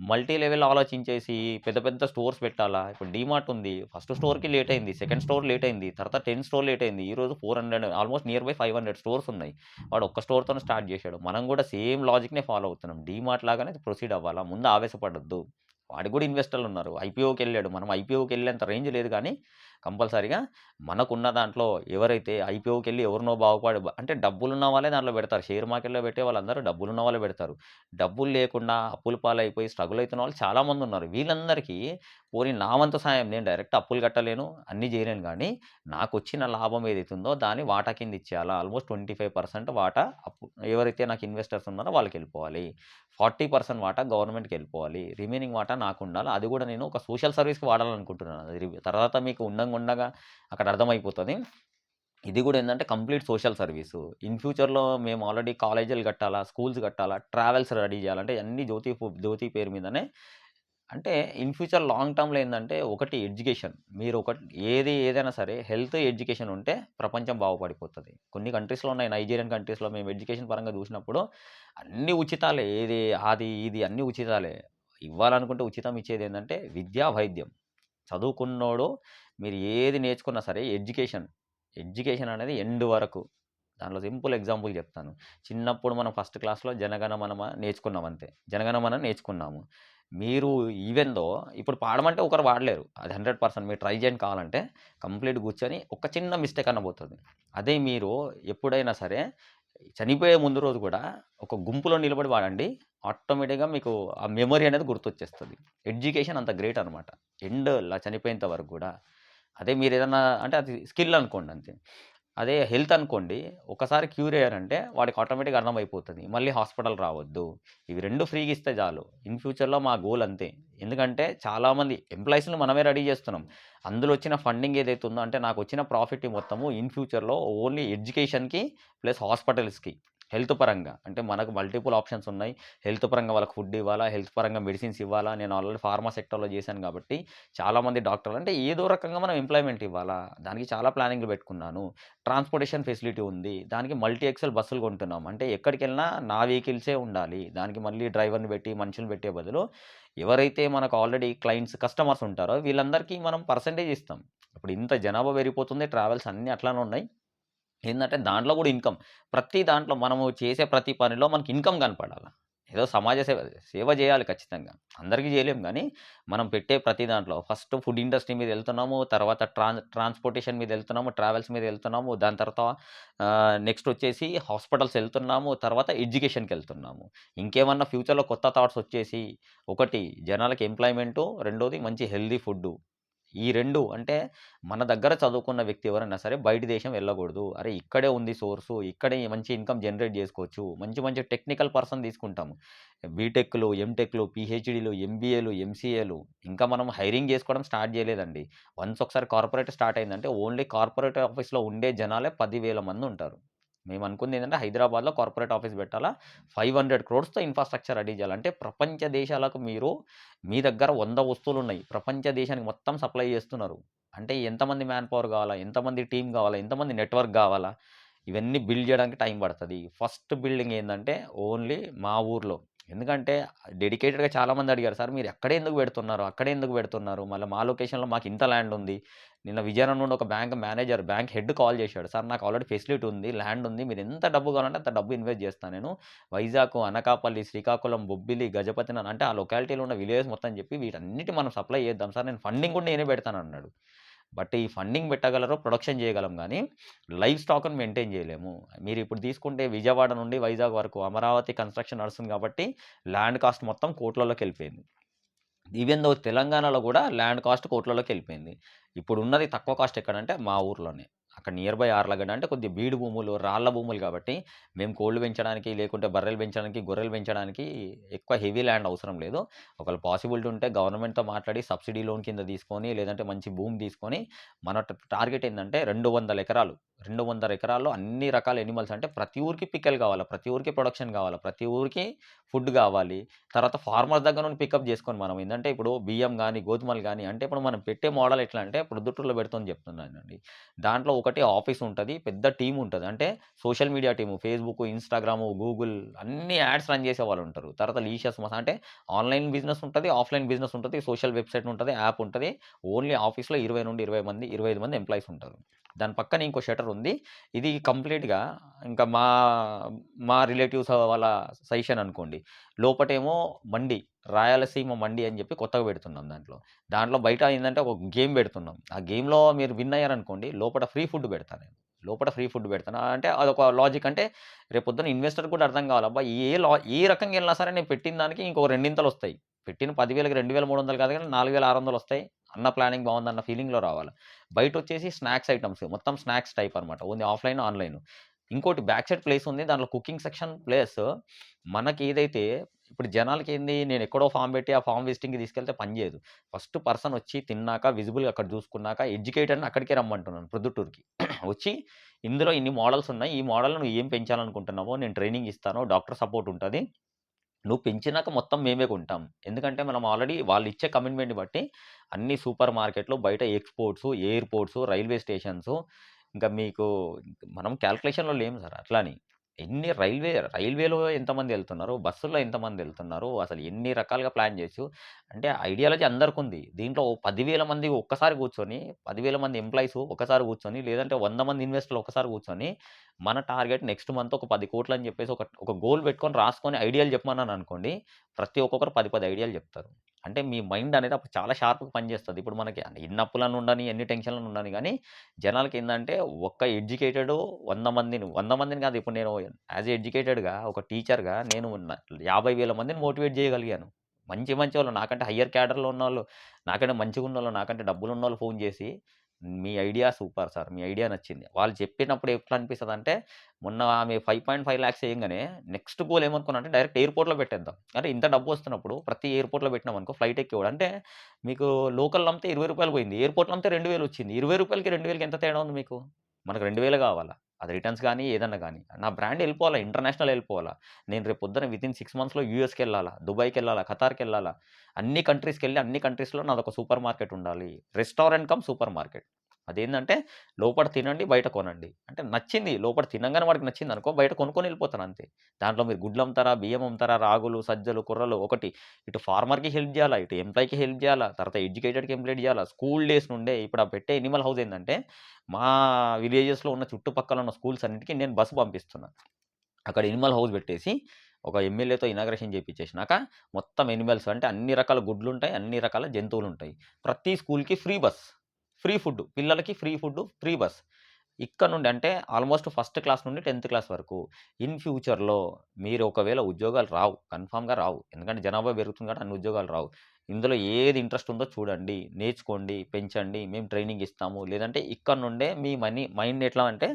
multi level ఆలోచించేసి పెద్ద పెద్ద స్టోర్స్ పెట్టాలా? ఇప్పుడు డీమార్ట్ ఉంది. ఫస్ట్ స్టోర్కి లేట్ అయింది సెకండ్ స్టోర్ లేట్ అయింది తర్వాత టెన్ స్టోర్ లేట్ అయింది ఈ రోజు four hundred almost near by five hundred stores ఉన్నాయి. వాడు ఒక్క స్టోర్తో స్టార్ట్ చేశాడు. మనం కూడా సేమ్ లాజిక్నే ఫాలో అవుతున్నాం. డీమార్ట్ లాగానే ప్రొసీడ్ అవ్వాలా? ముందు ఆవేశపడద్దు. వాడికి కూడా ఇన్వెస్టర్లు ఉన్నారు. ఐపీఓకి వెళ్ళాడు. మనం ఐపీఓకి వెళ్ళేంత రేంజ్ లేదు కానీ కంపల్సరీగా మనకున్న దాంట్లో ఎవరైతే ఐపీఓకి వెళ్ళి ఎవరినో బాగుపడి అంటే డబ్బులు ఉన్న వాళ్ళే దాంట్లో పెడతారు. షేర్ మార్కెట్లో పెట్టే వాళ్ళందరూ డబ్బులు ఉన్న వాళ్ళే పెడతారు. డబ్బులు లేకుండా అప్పుల పాలైపోయి స్ట్రగుల్ అవుతున్న వాళ్ళు చాలామంది ఉన్నారు. వీళ్ళందరికీ పోనీ నా వంతు సాయం నేను డైరెక్ట్ అప్పులు కట్టలేను అన్నీ చేయలేను కానీ నాకు వచ్చిన లాభం ఏదైతే ఉందో దాన్ని వాటా కింద ఇచ్చేయాలా? ఆల్మోస్ట్ ట్వంటీ ఫైవ్ పర్సెంట్ వాటా అప్పు ఎవరైతే నాకు ఇన్వెస్టర్స్ ఉన్నారో వాళ్ళకి వెళ్ళిపోవాలి ఫార్టీ పర్సెంట్ వాటా గవర్నమెంట్కి వెళ్ళిపోవాలి రిమైనింగ్ వాటా నాకు ఉండాలి అది కూడా నేను ఒక సోషల్ సర్వీస్కి వాడాలనుకుంటున్నాను. అది తర్వాత మీకు ఉండంగా ఉండగా అక్కడ అర్థమైపోతుంది. ఇది కూడా ఏంటంటే కంప్లీట్ సోషల్ సర్వీసు. ఇన్ ఫ్యూచర్లో మేము ఆల్రెడీ కాలేజీలు కట్టాలా స్కూల్స్ కట్టాలా ట్రావెల్స్ రెడీ చేయాలంటే అన్ని జ్యోతి జ్యోతి పేరు మీదనే అంటే ఇన్ ఫ్యూచర్ లాంగ్ టర్మ్లో ఏంటంటే ఒకటి ఎడ్యుకేషన్. మీరు ఒక ఏది ఏదైనా సరే హెల్త్ ఎడ్యుకేషన్ ఉంటే ప్రపంచం బాగుపడిపోతుంది. కొన్ని కంట్రీస్లో ఉన్నాయి. నైజీరియన్ కంట్రీస్లో మేము ఎడ్యుకేషన్ పరంగా చూసినప్పుడు అన్ని ఉచితాలే. ఏది అది ఇది అన్ని ఉచితాలే. ఇవ్వాలనుకుంటే ఉచితం ఇచ్చేది ఏంటంటే విద్యా వైద్యం. చదువుకున్నోడు మీరు ఏది నేర్చుకున్నా సరే ఎడ్యుకేషన్ ఎడ్యుకేషన్ అనేది ఎండ్ వరకు. దాంట్లో సింపుల్ ఎగ్జాంపుల్ చెప్తాను. చిన్నప్పుడు మనం ఫస్ట్ క్లాస్లో జనగణమన నేర్చుకున్నాం అంతే. జనగణమన నేర్చుకున్నాము. మీరు ఈవెన్దో ఇప్పుడు పాడమంటే ఒకరు పాడలేరు. అది హండ్రెడ్ పర్సెంట్ మీరు ట్రై చేయండి కావాలంటే కంప్లీట్ కూర్చొని ఒక చిన్న మిస్టేక్ అనబోతుంది అదే మీరు ఎప్పుడైనా సరే చనిపోయే ముందు రోజు కూడా ఒక గుంపులో నిలబడి వాడండి ఆటోమేటిక్గా మీకు ఆ మెమరీ అనేది గుర్తొచ్చేస్తుంది. ఎడ్యుకేషన్ అంత గ్రేట్ అనమాట ఎండ్ చనిపోయేంత వరకు కూడా. అదే మీరు ఏదన్నా అంటే అది స్కిల్ అనుకోండి అంతే. అదే హెల్త్ అనుకోండి ఒకసారి క్యూర్ అయ్యారంటే వాడికి ఆటోమేటిక్గా అర్థమైపోతుంది. మళ్ళీ హాస్పిటల్ రావద్దు. ఇవి రెండు ఫ్రీగా ఇస్తే చాలు. ఇన్ ఫ్యూచర్లో మా గోల్ అంతే. ఎందుకంటే చాలామంది ఎంప్లాయీస్ని మనమే రెడీ చేస్తున్నాం. అందులో వచ్చిన ఫండింగ్ ఏదైతే ఉందో అంటే నాకు వచ్చిన ప్రాఫిట్ మొత్తము ఇన్ ఫ్యూచర్లో ఓన్లీ ఎడ్యుకేషన్కి ప్లస్ హాస్పిటల్స్కి. హెల్త్ పరంగా. అంటే మనకు మల్టిపుల్ ఆప్షన్స్ ఉన్నాయి. హెల్త్ పరంగా వాళ్ళకి ఫుడ్ ఇవ్వాలా హెల్త్ పరంగా మెడిసిన్స్ ఇవ్వాలా నేను ఆల్రెడీ ఫార్మా సెక్టర్లో చేశాను కాబట్టి చాలామంది డాక్టర్లు అంటే ఏదో రకంగా మనం ఎంప్లాయ్మెంట్ ఇవ్వాలా. దానికి చాలా ప్లానింగ్లు పెట్టుకున్నాను. ట్రాన్స్పోర్టేషన్ ఫెసిలిటీ ఉంది. దానికి మల్టీ ఎక్సెల్ బస్సులు కొంటున్నాం. అంటే ఎక్కడికి వెళ్ళినా నా వెహికల్సే ఉండాలి. దానికి మళ్ళీ డ్రైవర్ని పెట్టి మనుషులు పెట్టే బదులు ఎవరైతే మనకు ఆల్రెడీ క్లయింట్స్ కస్టమర్స్ ఉంటారో వీళ్ళందరికీ మనం పర్సంటేజ్ ఇస్తాం. ఇప్పుడు ఇంత జనాభా పెరిగిపోతుంది ట్రావెల్స్ అన్నీ అట్లానే ఉన్నాయి. ఏంటంటే దాంట్లో కూడా ఇన్కమ్. ప్రతి దాంట్లో మనము చేసే ప్రతి పనిలో మనకి ఇన్కమ్ కనపడాలి. ఏదో సమాజ సేవ సేవ చేయాలి ఖచ్చితంగా. అందరికీ చేయలేం కానీ మనం పెట్టే ప్రతి దాంట్లో. ఫస్ట్ ఫుడ్ ఇండస్ట్రీ మీద వెళ్తున్నాము తర్వాత ట్రాన్ ట్రాన్స్పోర్టేషన్ మీద వెళ్తున్నాము ట్రావెల్స్ మీద వెళ్తున్నాము దాని తర్వాత నెక్స్ట్ వచ్చేసి హాస్పిటల్స్ వెళ్తున్నాము తర్వాత ఎడ్యుకేషన్కి వెళ్తున్నాము. ఇంకేమన్నా ఫ్యూచర్లో కొత్త థాట్స్ వచ్చేసి ఒకటి జనాలకి ఎంప్లాయ్మెంటు రెండోది మంచి హెల్దీ ఫుడ్డు. ఈ రెండు అంటే మన దగ్గర చదువుకున్న వ్యక్తి ఎవరైనా సరే బయట దేశం వెళ్ళకూడదు. అరే ఇక్కడే ఉంది సోర్సు ఇక్కడే మంచి ఇన్కమ్ జనరేట్ చేసుకోవచ్చు. మంచి మంచి టెక్నికల్ పర్సన్ తీసుకుంటాము. బీటెక్లు ఎంటెక్లు పిహెచ్డీలు ఎంబీఏలు ఎంసీఏలు ఇంకా మనం హైరింగ్ చేసుకోవడం స్టార్ట్ చేయలేదండి. వన్స్ ఒకసారి కార్పొరేట్ స్టార్ట్ అయిందంటే ఓన్లీ కార్పొరేట్ ఆఫీస్లో ఉండే జనాలే పదివేల మంది ఉంటారు. మేము అనుకుంది ఏంటంటే హైదరాబాద్లో కార్పొరేట్ ఆఫీస్ పెట్టాలా? ఫైవ్ హండ్రెడ్ క్రోడ్స్తో ఇన్ఫ్రాస్ట్రక్చర్ రెడీ చేయాలంటే ప్రపంచ దేశాలకు మీరు మీ దగ్గర వంద వస్తువులు ఉన్నాయి ప్రపంచ దేశానికి మొత్తం సప్లై చేస్తున్నారు. అంటే ఎంతమంది మ్యాన్ పవర్ కావాలా? ఎంతమంది టీం కావాలా? ఎంతమంది నెట్వర్క్ కావాలా? ఇవన్నీ బిల్డ్ చేయడానికి టైం పడుతుంది. ఫస్ట్ బిల్డింగ్ ఏంటంటే ఓన్లీ మా ఊర్లో. ఎందుకంటే డెడికేటెడ్గా చాలామంది అడిగారు సార్ మీరు ఎక్కడే ఎందుకు పెడుతున్నారు? అక్కడే ఎందుకు పెడుతున్నారు? మళ్ళీ మా లొకేషన్లో మాకు ఇంత ల్యాండ్ ఉంది. నిన్న విజయనగరం నుండి ఒక bank manager bank head call చేశాడు. సార్ నాకు ఆల్రెడీ ఫెసిలిటీ ఉంది ల్యాండ్ ఉంది మీరు ఎంత డబ్బు కావాలంటే అంత డబ్బు ఇన్వెస్ట్ చేస్తాను నేను వైజాగ్ అనకాపల్లి శ్రీకాకుళం బొబ్బిలి గజపతి అంటే ఆ లొకాలిటీలో ఉన్న విలేజెస్ మొత్తం చెప్పి వీటన్నిటి మనం సప్లై చేద్దాం. సార్ నేను ఫండింగ్ కూడా నేనే పెడతాను అన్నాడు. బట్ ఈ ఫండింగ్ పెట్టగలరు ప్రొడక్షన్ చేయగలం కానీ లైవ్ స్టాక్ని మెయింటైన్ చేయలేము. మీరు ఇప్పుడు తీసుకుంటే విజయవాడ నుండి వైజాగ్ వరకు అమరావతి కన్స్ట్రక్షన్ నడుస్తుంది కాబట్టి ల్యాండ్ కాస్ట్ మొత్తం కోట్లలోకి వెళ్ళిపోయింది. ఈవెన్ దో తెలంగాణలో కూడా ల్యాండ్ కాస్ట్ కోట్లలోకి వెళ్ళిపోయింది. ఇప్పుడు ఉన్నది తక్కువ కాస్ట్ ఎక్కడంటే మా ఊర్లోనే. అక్కడ నియర్ బై ఆర్లగడ్డ అంటే కొద్దిగా బీడు భూములు రాళ్ళ భూములు కాబట్టి మేము కోళ్ళు పెంచడానికి లేకుంటే బర్రెలు పెంచడానికి గొర్రెలు పెంచడానికి ఎక్కువ హెవీ ల్యాండ్ అవసరం లేదు. ఒకవేళ పాసిబిలిటీ ఉంటే గవర్నమెంట్తో మాట్లాడి సబ్సిడీ లోన్ కింద తీసుకొని లేదంటే మంచి భూమి తీసుకొని మన టార్గెట్ ఏంటంటే రెండు వందల ఎకరాలు. రెండు వందల ఎకరాల్లో అన్ని రకాల ఎనిమల్స్ అంటే ప్రతి ఊరికి పిక్కలు కావాలి ప్రతి ఊరికి ప్రొడక్షన్ కావాలి ప్రతి ఊరికి ఫుడ్ కావాలి. తర్వాత ఫార్మర్స్ దగ్గర నుండి పికప్ చేసుకొని మనం. ఏంటంటే ఇప్పుడు బియ్యం కానీ గోధుమలు కానీ అంటే ఇప్పుడు మనం పెట్టే మోడల్ ఎట్లా అంటే ప్రొద్దుటూరులో పెడుతుంది చెప్తున్నానండి. దాంట్లో ఒకటి ఆఫీస్ ఉంటుంది పెద్ద టీం ఉంటుంది. అంటే social media team Facebook Instagram Google అన్ని యాడ్స్ రన్ చేసే వాళ్ళు ఉంటారు. తర్వాత లీషియస్ మసా అంటే ఆన్లైన్ బిజినెస్ ఉంటుంది ఆఫ్లైన్ బిజినెస్ ఉంటుంది సోషల్ వెబ్సైట్ ఉంటుంది యాప్ ఉంటుంది. ఓన్లీ ఆఫీస్లో ఇరవై నుండి ఇరవై మంది ఇరవై ఐదు మంది ఎంప్లాయీస్ ఉంటారు. దాని పక్కన ఇంకో షటర్ ఉంది. ఇది కంప్లీట్గా ఇంకా మా మా రిలేటివ్స్ వాళ్ళ సజెషన్ అనుకోండి. లోపటేమో మండి రాయలసీమ మండి అని చెప్పి కొత్తగా పెడుతున్నాం దాంట్లో. దాంట్లో బయట ఏంటంటే ఒక గేమ్ పెడుతున్నాం. ఆ గేమ్లో మీరు విన్ అయ్యారనుకోండి లోపల ఫ్రీ ఫుడ్ పెడతాను నేను. లోపల ఫ్రీ ఫుడ్ పెడతాను. అంటే అదొక లాజిక్ అంటే రేపు పొద్దున ఇన్వెస్టర్ కూడా అర్థం కావాలి. అబ్బా! ఏ లా ఏ రకంగా వెళ్ళినా సరే నేను పెట్టిన దానికి ఇంకో రెండింతలు వస్తాయి. పెట్టిన పదివేలకి రెండు వేల మూడు వందలు కాదు కానీ నాలుగు వేల ఆరు వందలు వస్తాయి. అన్న ప్లానింగ్ బాగుందన్న ఫీలింగ్లో రావాలి. బయట వచ్చేసి స్నాక్స్ ఐటమ్స్ మొత్తం స్నాక్స్ టైప్ అనమాట ఓన్లీ ఆఫ్లైన్ ఆన్లైన్. ఇంకోటి బ్యాక్ సైడ్ ప్లేస్ ఉంది దాంట్లో కుకింగ్ సెక్షన్ ప్లేస్ మనకి ఏదైతే ఇప్పుడు జనాలకి ఏంది నేను ఎక్కడో ఫామ్ పెట్టి ఆ ఫామ్ విజిటింగ్‌కి తీసుకెళ్తే పని చేయదు. ఫస్ట్ పర్సన్ వచ్చి తిన్నాక విజిబుల్‌గా అక్కడ చూసుకున్నాక ఎడ్యుకేటెడ్‌ని అక్కడికే రమ్మంటున్నాను ప్రొద్దుటూరుకి. వచ్చి ఇందులో ఇన్ని మోడల్స్ ఉన్నాయి. ఈ మోడల్ నువ్వు ఏం పెంచాలనుకుంటున్నావో నేను ట్రైనింగ్ ఇస్తాను. డాక్టర్ సపోర్ట్ ఉంటుంది నువ్వు పెంచినాక మొత్తం మేమే కొంటాం. ఎందుకంటే మనం ఆల్రెడీ వాళ్ళు ఇచ్చే కమిట్మెంట్ బట్టి అన్ని సూపర్ మార్కెట్‌లు బయట ఎక్స్‌పోర్ట్స్, ఎయిర్‌పోర్ట్స్, రైల్వే స్టేషన్స్ ఇంకా మీకు మనం క్యాల్కులేషన్లో లేము సార్ అట్లని. ఎన్ని రైల్వే రైల్వేలో ఎంతమంది వెళ్తున్నారు బస్సుల్లో ఎంతమంది వెళ్తున్నారు అసలు ఎన్ని రకాలుగా ప్లాన్ చేయొచ్చు. అంటే ఐడియాలజీ అందరికుంది. దీంట్లో పదివేల మంది ఒక్కసారి కూర్చొని పదివేల మంది ఎంప్లాయీస్ ఒకసారి కూర్చొని లేదంటే వంద మంది ఇన్వెస్టర్లు ఒకసారి కూర్చొని మన టార్గెట్ నెక్స్ట్ మంత్ ఒక పది కోట్లు అని చెప్పేసి ఒక ఒక గోల్ పెట్టుకొని రాసుకొని ఐడియాలు చెప్పమన్నాననుకోండి. ప్రతి ఒక్కొక్కరు పది పది ఐడియాలు చెప్తారు. అంటే మీ మైండ్ అనేది అప్పుడు చాలా షార్ప్‌గా పనిచేస్తుంది ఇప్పుడు మనకి ఎన్ని అప్పులను ఉండని, ఎన్ని టెన్షన్‌లను ఉండని జనాలకి ఏంటంటే ఒక్క ఎడ్యుకేటెడ్ వంద మందిని వంద మందిని కాదు ఇప్పుడు నేను యాజ్ ఎ ఎడ్యుకేటెడ్‌గా ఒక టీచర్‌గా నేను యాభై వేల మందిని మోటివేట్ చేయగలిగాను. మంచి మంచి వాళ్ళు నాకంటే హయ్యర్ క్యాడర్‌లో ఉన్నోళ్ళు, నాకంటే మంచిగా ఉన్న వాళ్ళు నాకంటే డబ్బులు ఉన్న వాళ్ళు ఫోన్ చేసి మీ ఐడియా సూపర్ సార్. మీ ఐడియా నచ్చింది. వాళ్ళు చెప్పినప్పుడు ఎట్లా అనిపిస్తుంది అంటే మొన్న ఆమె 5.5 లాక్స్ చేయంగానే నెక్స్ట్ గోల్ ఏమనుకున్నా అంటే డైరెక్ట్ ఎయిర్‌పోర్ట్‌లో పెట్టేద్దాం. అంటే ఇంత డబ్బు వస్తున్నప్పుడు ప్రతి ఎయిర్‌పోర్ట్‌లో పెట్టినాం అనుకో ఫ్లైట్ ఎక్కివాడు అంటే మీకు లోకల్ అమ్మితే ఇరవై రూపాయలు పోయింది. ఎయిర్‌పోర్ట్‌లో అమ్మితే 2,000 వచ్చింది. ఇరవై రూపాయలకి రెండు వేలకి ఎంత తేడా ఉంది మీకు? మనకు 2,000 కావాలా? అది రిటర్న్స్ కానీ ఏదన్నా కానీ నా బ్రాండ్ వెళ్ళిపోవాలా ఇంటర్నేషనల్ వెళ్ళిపోవాలా నేను రేపు పొద్దున వితిన్ సిక్స్ మంత్స్‌లో యూఎస్కి వెళ్ళాలా దుబాయ్‌కెళ్ళాలా, ఖతార్‌కెళ్ళాలా. అన్ని కంట్రీస్కి వెళ్ళి అన్ని కంట్రీస్‌లో నాదొక సూపర్ మార్కెట్ ఉండాలి. Restaurant cum supermarket. అదేంటంటే లోపల తినండి, బయట కొనండి. అంటే నచ్చింది లోపల తినంగానే వాడికి నచ్చింది అనుకో బయట కొనుక్కొని వెళ్ళిపోతాను అంతే. దాంట్లో మీరు గుడ్లు అమ్ముతారా, బియ్యం అమ్ముతారా, రాగులు, సజ్జలు, కుర్రలు ఒకటి ఇటు ఫార్మర్‌కి హెల్ప్ చేయాలా, ఇటు ఎంప్లాయ్‌కి హెల్ప్ చేయాలా, తర్వాత ఎడ్యుకేటెడ్‌కి ఎంప్లాయ్ చేయాలా. స్కూల్ డేస్ నుండే ఇప్పుడు ఆ పెట్టే ఎనిమల్ హౌస్ ఏంటంటే మా విలేజెస్‌లో ఉన్న చుట్టుపక్కల ఉన్న స్కూల్స్ అన్నిటికీ నేను బస్సు పంపిస్తున్నాను అక్కడ ఎనిమల్ హౌస్ పెట్టేసి ఒక ఎమ్మెల్యేతో ఇనాగ్రేషన్ చేయించేసినాక మొత్తం ఎనిమల్స్ అంటే అన్ని రకాల గుడ్లు ఉంటాయి అన్ని రకాల జంతువులు ఉంటాయి ప్రతి స్కూల్‌కి ఫ్రీ బస్. Free food. పిల్లలకి ఫ్రీ ఫుడ్, ఫ్రీ బస్. ఇక్కడ నుండి అంటే ఆల్మోస్ట్ ఫస్ట్ క్లాస్ నుండి 10థ్ క్లాస్ వరకు. ఇన్ ఫ్యూచర్‌లో మీరు ఒకవేళ ఉద్యోగాలు రావు. కన్ఫామ్గా రావు. ఎందుకంటే జనాభా పెరుగుతుంది కాబట్టి అన్ని ఉద్యోగాలు రావు. ఇందులో ఏది ఇంట్రెస్ట్ ఉందో చూడండి. నేర్చుకోండి, పెంచండి. మేము ట్రైనింగ్ ఇస్తాము. లేదంటే ఇక్కడ నుండే మీ మనీ మైండ్ ఎట్లా అంటే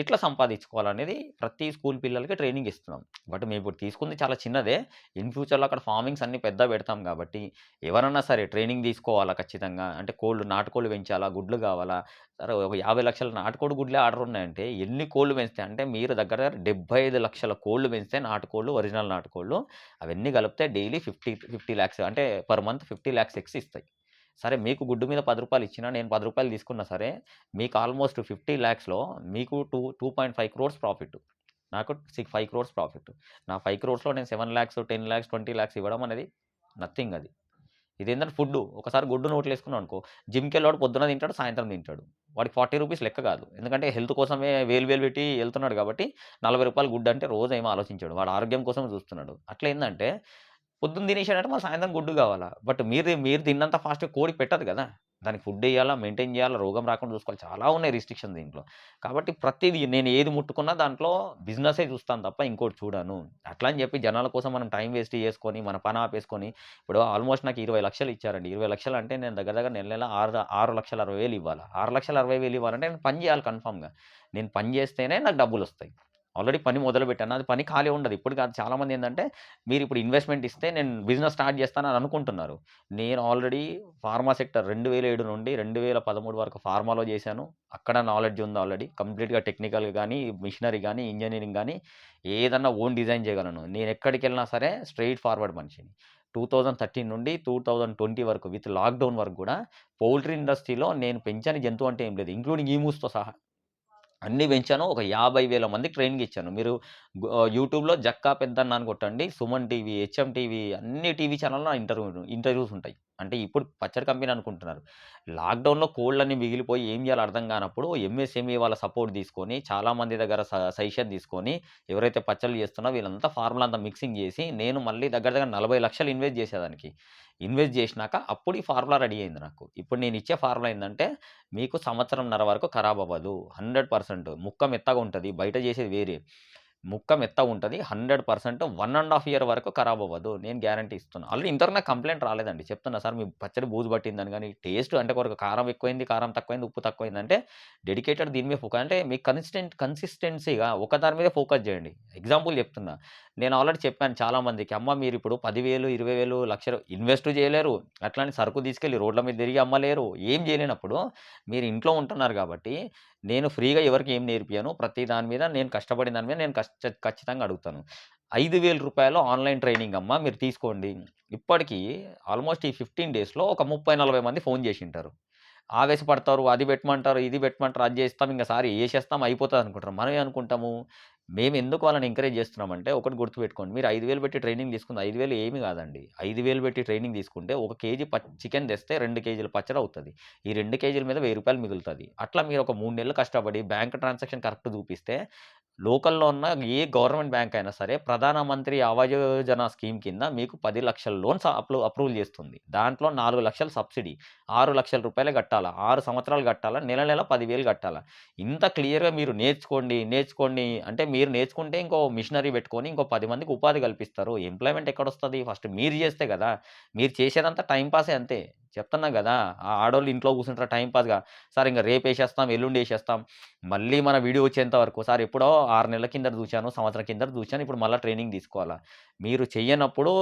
ఎట్లా సంపాదించుకోవాలనేది ప్రతి స్కూల్ పిల్లలకి ట్రైనింగ్ ఇస్తున్నాం. బట్ మేము ఇప్పుడు తీసుకుంది చాలా చిన్నదే. ఇన్ ఫ్యూచర్‌లో అక్కడ ఫార్మింగ్స్ అన్నీ పెద్దగా పెడతాం కాబట్టి ఎవరన్నా సరే ట్రైనింగ్ తీసుకోవాలా ఖచ్చితంగా. అంటే కోళ్ళు నాటుకోళ్ళు పెంచాలా, గుడ్లు కావాలా, సరే ఒక 50,00,000 నాటుకోడి గుడ్లే ఆర్డర్ ఉన్నాయంటే ఎన్ని కోళ్ళు పెంచితే అంటే మీరు దగ్గర 75,00,000 కోళ్ళు పెంచితే నాటుకోళ్ళు, ఒరిజినల్ నాటుకోళ్ళు అవన్నీ కలిపితే డైలీ ఫిఫ్టీ ఫిఫ్టీ ల్యాక్స్ అంటే per month fifty lakhs eggs ఇస్తాయి. సరే మీకు గుడ్డు మీద పది రూపాయలు ఇచ్చినా నేను పది రూపాయలు తీసుకున్నా సరే మీకు ఆల్మోస్ట్ ఫిఫ్టీ ల్యాక్స్లో మీకు టూ 2.5 క్రోర్స్ ప్రాఫిట్. నాకు సిక్స్ ఫైవ్ క్రోర్స్ ప్రాఫిట్. నా ఫైవ్ క్రోర్స్‌లో నేను seven lakhs ten lakhs twenty lakhs ఇవ్వడం అనేది నథింగ్ అది. ఇదేందంటే ఫుడ్డు. ఒకసారి గుడ్డు నోట్లు వేసుకున్నాం అనుకో జిమ్కి వెళ్ళాడు పొద్దున తింటాడు, సాయంత్రం తింటాడు. వాడికి ఫార్టీ రూపీస్ లెక్క కాదు. ఎందుకంటే హెల్త్ కోసమే వేలు వేలు పెట్టి వెళ్తున్నాడు కాబట్టి నలభై రూపాయలు గుడ్డు అంటే రోజు ఏమో ఆలోచించాడు వాడు ఆరోగ్యం కోసం చూస్తున్నాడు. అట్లా ఏంటంటే పొద్దున్న తినేసాడంటే మళ్ళీ సాయంత్రం గుడ్డు కావాలా. బట్ మీరు మీరు తిన్నంత ఫాస్ట్‌గా కోడి పెట్టదు కదా! దానికి ఫుడ్ వేయాలా మెయింటైన్ చేయాలా, రోగం రాకుండా చూసుకోవాలి. చాలా ఉన్నాయి రిస్ట్రిక్షన్ దీంట్లో. కాబట్టి ప్రతిదీ నేను ఏది ముట్టుకున్నా దాంట్లో బిజినెసే చూస్తాను తప్ప ఇంకోటి చూడను. అట్లా అని చెప్పి జనాల కోసం మనం టైం వేస్ట్ చేసుకొని, మన పని ఆపేసుకొని ఇప్పుడు ఆల్మోస్ట్ నాకు ఇరవై లక్షలు ఇచ్చారండి. ఇరవై లక్షలు అంటే నేను దగ్గర దగ్గర నెల నెల ఆరు ఆరు లక్షల అరవై వేలు ఇవ్వాలి ఆరు లక్షల అరవై వేలు ఇవ్వాలంటే నేను పని చేయాలి కన్ఫామ్గా నేను పని చేస్తేనే నాకు డబ్బులు వస్తాయి ఆల్రెడీ పని మొదలుపెట్టాను. అది పని ఖాళీ ఉండదు. ఇప్పుడు కాదు చాలామంది ఏంటంటే మీరు ఇప్పుడు ఇన్వెస్ట్‌మెంట్ ఇస్తే నేను బిజినెస్ స్టార్ట్ చేస్తాను అని అనుకుంటున్నారు. నేను ఆల్రెడీ ఫార్మా సెక్టర్ 2007 నుండి 2013 వరకు ఫార్మాలో చేశాను. అక్కడ నాలెడ్జ్ ఉంది ఆల్రెడీ. కంప్లీట్‌గా టెక్నికల్ కానీ మిషనరీ కానీ ఇంజనీరింగ్ కానీ ఏదన్నా ఓన్ డిజైన్ చేయగలను. నేను ఎక్కడికెళ్ళినా సరే స్ట్రెయిట్ ఫార్వర్డ్ మనిషిని. 2013 నుండి 2020 వరకు విత్ లాక్‌డౌన్ వరకు కూడా పౌల్ట్రీ ఇండస్ట్రీలో నేను పెంచని జంతువు అంటే ఏం లేదు. ఇంక్లూడింగ్ ఈమూస్‌తో సహా. అన్ని పెంచాను. ఒక యాభై వేల మంది ట్రైనింగ్ ఇచ్చాను. మీరు యూట్యూబ్‌లో జక్కా పెద్దన్న అని కొట్టండి. సుమన్ టీవీ, హెచ్ఎం టీవీ అన్ని టీవీ ఛానల్లో ఇంటర్వ్యూ ఇంటర్వ్యూస్ ఉంటాయి. అంటే ఇప్పుడు పచ్చడి కంపెనీ అనుకుంటున్నారు. లాక్‌డౌన్‌లో కోళ్ళన్నీ మిగిలిపోయి ఏం చేయాలో అర్థం కానప్పుడు ఎంఎస్ఎంఈ వాళ్ళ సపోర్ట్ తీసుకొని చాలామంది దగ్గర స సజెషన్ తీసుకొని ఎవరైతే పచ్చళ్ళు చేస్తున్నారో వీళ్ళంతా ఫార్ములా అంతా మిక్సింగ్ చేసి నేను మళ్ళీ దగ్గర దగ్గర నలభై లక్షలు ఇన్వెస్ట్ చేసేదానికి. ఇన్వెస్ట్ చేసినాక అప్పుడు ఈ ఫార్ములా రెడీ అయింది నాకు. ఇప్పుడు నేను ఇచ్చే ఫార్ములా ఏంటంటే మీకు సంవత్సరంన్నర వరకు ఖరాబ్ అవ్వదు. 100% ముక్క మెత్తగా ఉంటుంది బయట చేసేది వేరే. ముక్క మెత్తగా ఉంటది. 100% 1 ½ ఇయర్ వరకు ఖరాబ్ అవ్వదు. నేను గ్యారంటీ ఇస్తున్నాను ఆల్రెడీ ఇంతవరకు నాకు కంప్లైంట్ రాలేదండి. చెప్తున్నా సార్ మీ పచ్చడి బూజు పట్టిందని కానీ టేస్ట్ అంటే కొరకు కారం ఎక్కువైంది, కారం తక్కువైంది, ఉప్పు తక్కువైందంటే డెడికేటెడ్ దీని మీద ఫోకస్ అంటే మీకు కన్సిస్టెంట్ కన్సిస్టెన్సీగా ఒక దాని మీద ఫోకస్ చేయండి. ఎగ్జాంపుల్ చెప్తున్నా. నేను ఆల్రెడీ చెప్పాను చాలా మందికి. అమ్మ మీరిప్పుడు 10,000, 20,000, లక్షలు ఇన్వెస్ట్ చేయలేరు. అట్లాంటి సరుకు తీసుకెళ్ళి రోడ్ల మీద తిరిగి అమ్మలేరు. ఏం చేయలేనప్పుడు మీరు ఇంట్లో ఉంటున్నారు కాబట్టి, నేను ఫ్రీగా ఎవరికి ఏం నేర్పియాను ప్రతి దాని మీద నేను కష్టపడిన దాని మీద నేను కష్ట ఖచ్చితంగా అడుగుతాను. ఐదు వేల రూపాయలు ఆన్‌లైన్ ట్రైనింగ్ అమ్మ మీరు తీసుకోండి. ఇప్పటికీ ఆల్మోస్ట్ ఈ 15 డేస్‌లో ఒక 30, 40 మంది ఫోన్ చేసుంటారు. ఆవేశపడతారు. అది పెట్టమంటారు, ఇది పెట్టమంటారు, అది చేస్తాం. ఇంకా సారీ వేసేస్తాం అయిపోతుంది అనుకుంటారు. మనం అనుకుంటాము మేము ఎందుకు వాళ్ళని ఎంకరేజ్ చేస్తున్నామంటే ఒకటి గుర్తుపెట్టుకోండి. మీరు ఐదు వేలు పెట్టి ట్రైనింగ్ తీసుకుంది 5,000 ఏమి కాదండి. ఐదు వేలు పెట్టి ట్రైనింగ్ తీసుకుంటే ఒక కేజీ ప చికెన్ తెస్తే రెండు కేజీలు పచ్చడి అవుతుంది ఈ రెండు కేజీల మీద వెయ్యి రూపాయలు మిగులుతుంది అట్లా మీరు ఒక మూడు నెలలు కష్టపడి బ్యాంక్ ట్రాన్సాక్షన్ కరెక్ట్ చూపిస్తే లోకల్‌లో ఉన్న ఏ గవర్నమెంట్ బ్యాంక్ అయినా సరే ప్రధానమంత్రి ఆవాస్ యోజన స్కీమ్ కింద మీకు పది లక్షల లోన్స్ అప్రూ అప్రూవల్ చేస్తుంది. దాంట్లో నాలుగు లక్షల సబ్సిడీ. ఆరు లక్షల రూపాయలు కట్టాలా. ఆరు సంవత్సరాలు కట్టాలా. నెల నెల పదివేలు కట్టాలా. ఇంత క్లియర్‌గా మీరు నేర్చుకోండి, నేర్చుకోండి అంటే మీ మీరు నేర్చుకుంటే ఇంకో మిషనరీ పెట్టుకొని ఇంకో పది మందికి ఉపాధి కల్పిస్తారు. ఎంప్లాయ్‌మెంట్ వస్తుంది ఫస్ట్ మీరు చేస్తే కదా! మీరు చేసేదంతా టైంపాసే అంతే. చెప్తున్నా కదా! ఆ ఆడవాళ్ళు ఇంట్లో కూర్చుంటారు టైంపాస్గా సార్ ఇంకా రేపు వేసేస్తాం ఎల్లుండి వేసేస్తాం మళ్ళీ మన వీడియో వచ్చేంత వరకు సార్ ఎప్పుడో ఆరు నెలల కింద చూశాను, సంవత్సరం కిందట చూశాను. ఇప్పుడు మళ్ళీ ట్రైనింగ్ తీసుకోవాలా. మీరు చెయ్యనప్పుడు